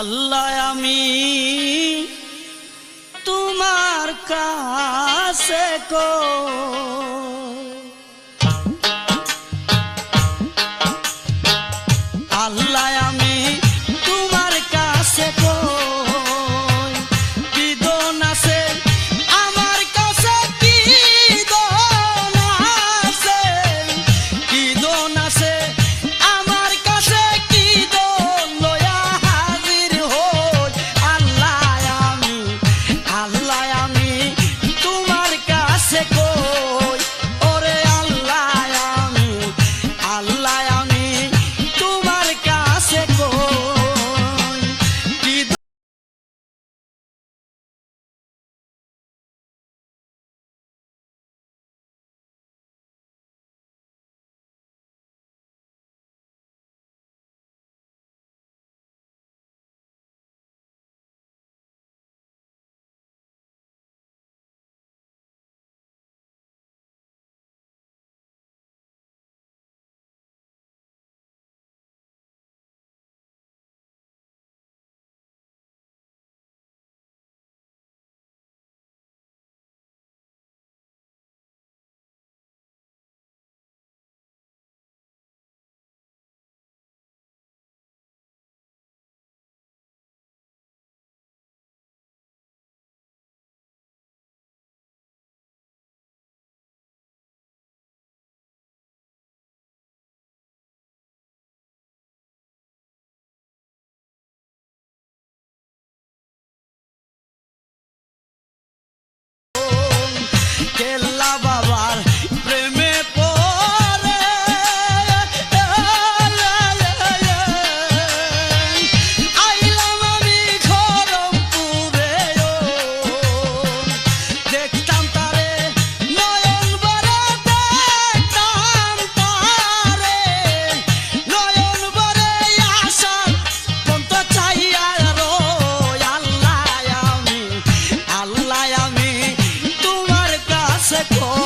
আল্লাহ আমি তোমার কাছে কো। কাছে কই